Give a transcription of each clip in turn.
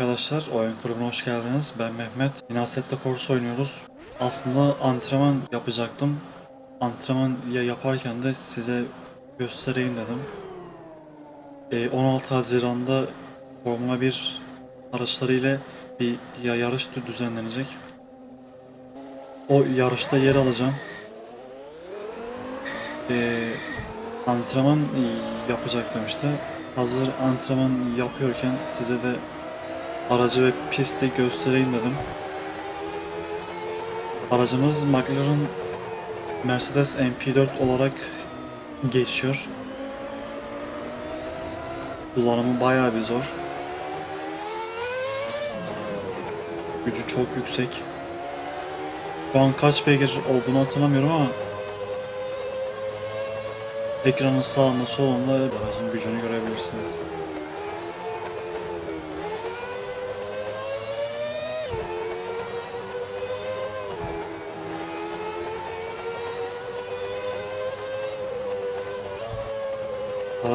arkadaşlar, oyun kulübüne hoş geldiniz. Ben Mehmet. Yine Assetto Corsa oynuyoruz. Aslında antrenman yapacaktım. Antrenman ya yaparken de size göstereyim dedim. Ee, 16 Haziran'da Formula 1 araçlarıyla bir ya yarış dü- düzenlenecek. O yarışta yer alacağım. Ee, antrenman yapacaktım işte. Hazır antrenman yapıyorken size de aracı ve pisti göstereyim dedim. Aracımız McLaren Mercedes MP4 olarak geçiyor. Kullanımı bayağı bir zor. Gücü çok yüksek. Şu an kaç beygir olduğunu hatırlamıyorum ama ekranın sağında solunda aracın gücünü görebilirsiniz.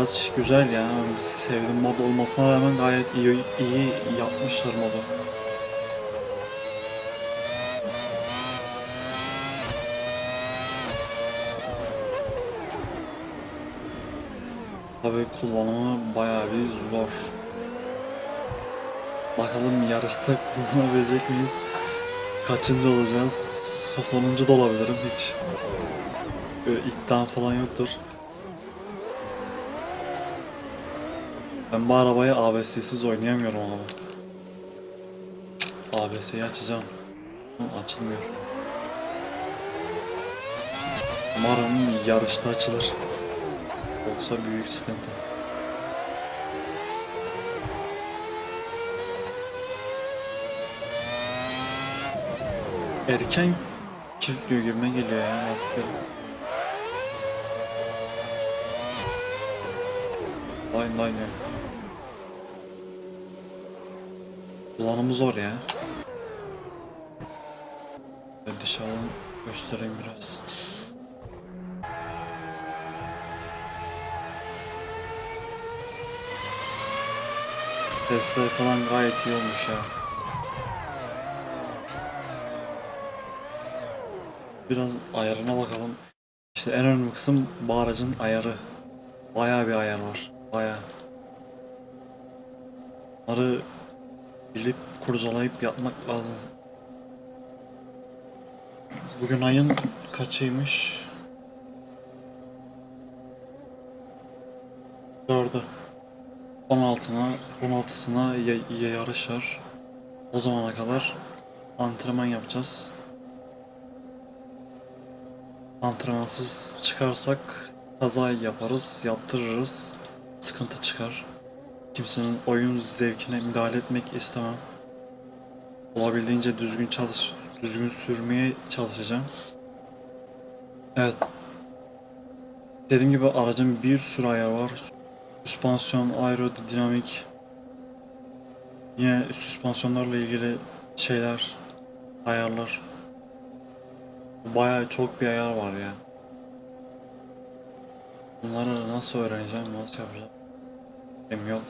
Araç güzel ya. Sevdim mod olmasına rağmen gayet iyi iyi yapmışlar modu. Tabii kullanımı bayağı bir zor. Bakalım yarışta kullanabilecek miyiz? Kaçıncı olacağız? So- Sonuncu da olabilirim hiç. Böyle iddiam falan yoktur. Ben bu arabayı ABS'siz oynayamıyorum ama. ABS'yi açacağım. Açılmıyor. Umarım yarışta açılır. Yoksa büyük sıkıntı. Erken kilitliyor gibime geliyor ya lastikleri. Line line. Kullanımı zor ya. Dışarıdan göstereyim biraz. Testler falan gayet iyi olmuş ya. Biraz ayarına bakalım. İşte en önemli kısım bu aracın ayarı. Bayağı bir ayar var. Bayağı. Bunları bilip kurcalayıp yapmak lazım. Bugün ayın kaçıymış? Dördü. 16'ına 16'sına ya, ya yarış var. O zamana kadar antrenman yapacağız. Antrenmansız çıkarsak kaza yaparız, yaptırırız. Sıkıntı çıkar. Kimsenin oyun zevkine müdahale etmek istemem. Olabildiğince düzgün çalış, düzgün sürmeye çalışacağım. Evet. Dediğim gibi aracın bir sürü ayar var. Süspansiyon, aerodinamik. Yine süspansiyonlarla ilgili şeyler, ayarlar. Bayağı çok bir ayar var ya. Bunları nasıl öğreneceğim, nasıl yapacağım? Benim yok.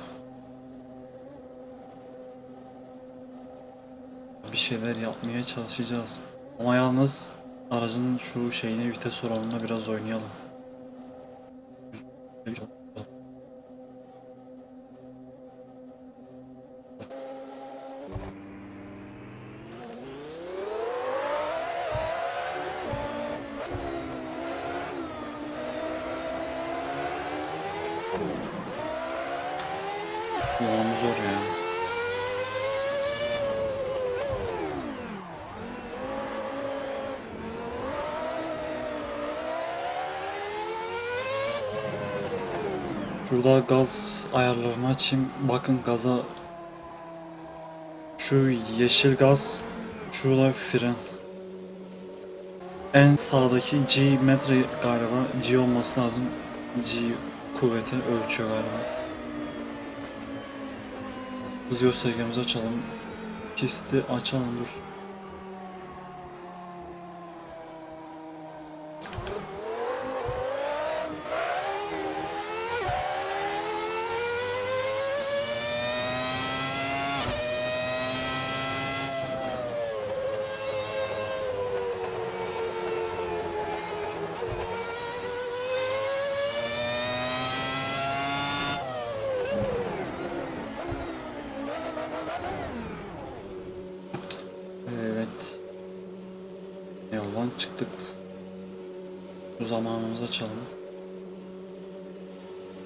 Bir şeyler yapmaya çalışacağız. Ama yalnız aracın şu şeyine vites oranına biraz oynayalım. Kullanımı zor ya. Şurada gaz ayarlarını açayım. Bakın gaza şu yeşil gaz, şurada fren. En sağdaki G metre galiba. G olması lazım. G kuvveti ölçüyor galiba. Hız göstergemizi açalım. Pisti açalım dur. Çıktık. Bu zamanımızı açalım.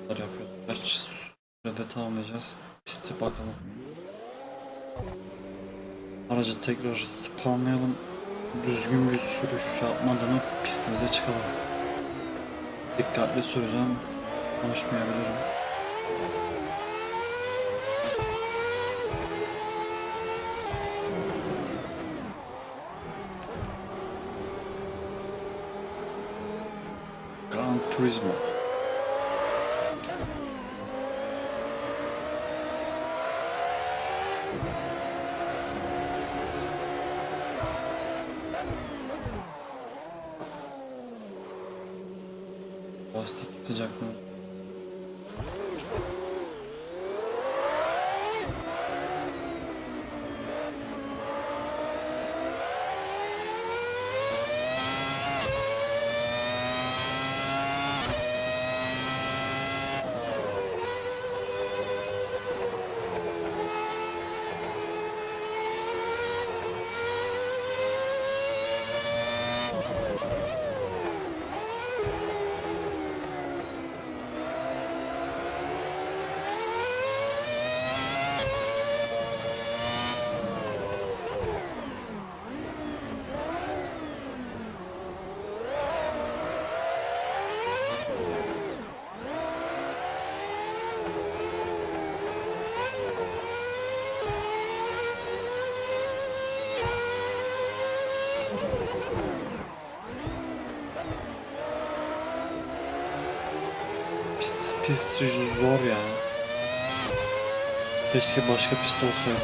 Neler yapıyoruz? Kaç sürede tamamlayacağız? Pisti bakalım. Aracı tekrar spawnlayalım. Düzgün bir sürüş yapmadan pistimize çıkalım. Dikkatli süreceğim. Konuşmayabilirim. Turismo. Pist, pist zor ya. Keşke başka pist olsaydı.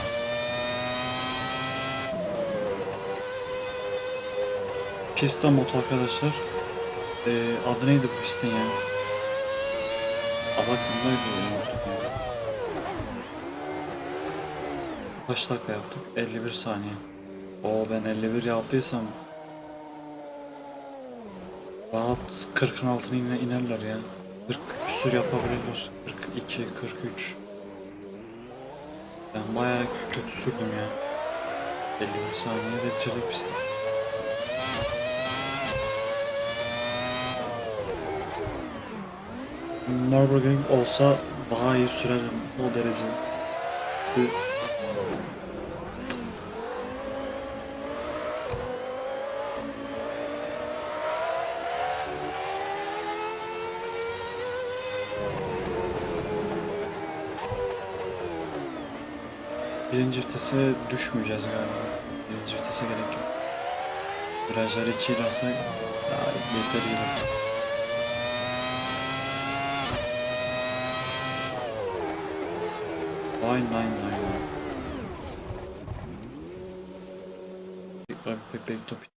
Pista mod arkadaşlar. Ee, adı neydi bu pistin ya? Adı aklımdaydı unuttum ya. Kaç dakika yaptık? 51 saniye. Oo ben 51 yaptıysam Rahat 40'ın altına ine, inerler ya. 40 küsur yapabilirler. 42, 43. Ben bayağı kö- kötü sürdüm ya. 51 saniyede bitirdik pisti. Nürburgring olsa daha iyi sürerim o derece. Birinci vitese düşmeyeceğiz galiba. Birinci vitese gerek yok. Virajları ikiyle alsak daha yeter gibi. Aynen aynen aynen. Tekrar bir bebek topu.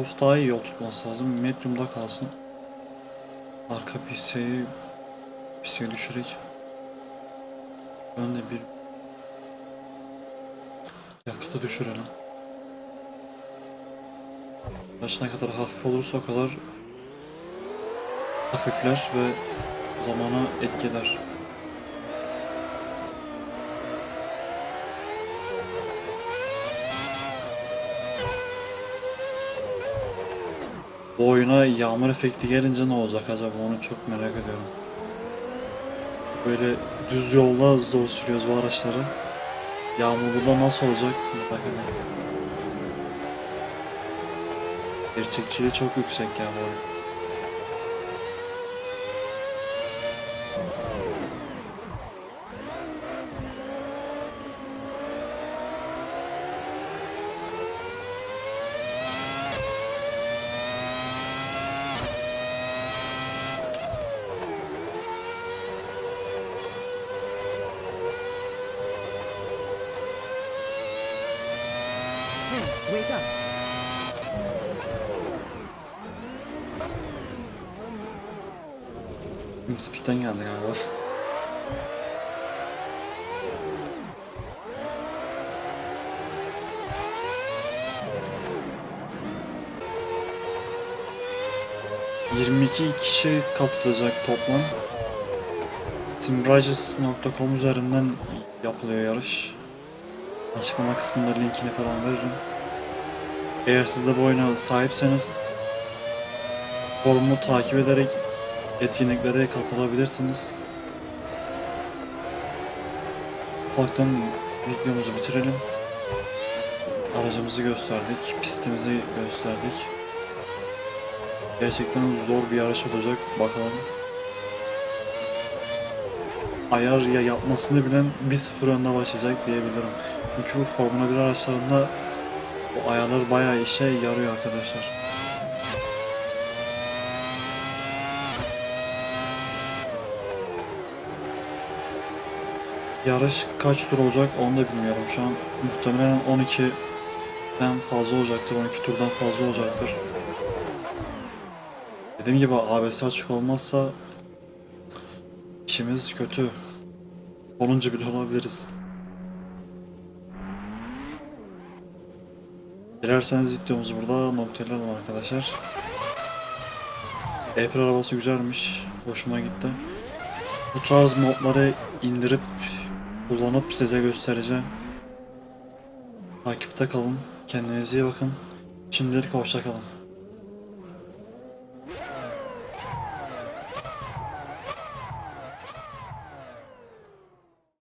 Soft daha iyi yol tutması lazım. Medium'da kalsın. Arka PC'yi PC'yi düşürerek önde bir yakıtı düşürelim. Araç ne kadar hafif olursa o kadar hafifler ve zamana etkiler. Bu oyuna yağmur efekti gelince ne olacak acaba onu çok merak ediyorum. Böyle düz yolda zor sürüyoruz bu araçları. Yağmurda nasıl olacak merak ediyorum. Gerçekçiliği çok yüksek ya bu oyun. Speed'den geldi galiba. ...22 22 kişi katılacak toplam. Simrages.com üzerinden yapılıyor yarış. Açıklama kısmında linkini falan veririm. Eğer siz de bu oyuna sahipseniz forumu takip ederek etkinliklere katılabilirsiniz. Ufaktan videomuzu bitirelim. Aracımızı gösterdik, pistimizi gösterdik. Gerçekten zor bir yarış olacak. Bakalım. Ayar ya yapmasını bilen 1-0 önde başlayacak diyebilirim. Çünkü bu Formula 1 araçlarında bu ayarlar bayağı işe yarıyor arkadaşlar. Yarış kaç tur olacak onu da bilmiyorum. Şu an muhtemelen 12'den fazla olacaktır. 12 turdan fazla olacaktır. Dediğim gibi ABS açık olmazsa işimiz kötü. 10. bile olabiliriz. Dilerseniz videomuzu burada noktalayalım arkadaşlar. April arabası güzelmiş. Hoşuma gitti. Bu tarz modları indirip kullanıp size göstereceğim. Takipte kalın. Kendinize iyi bakın. Şimdilik hoşça kalın.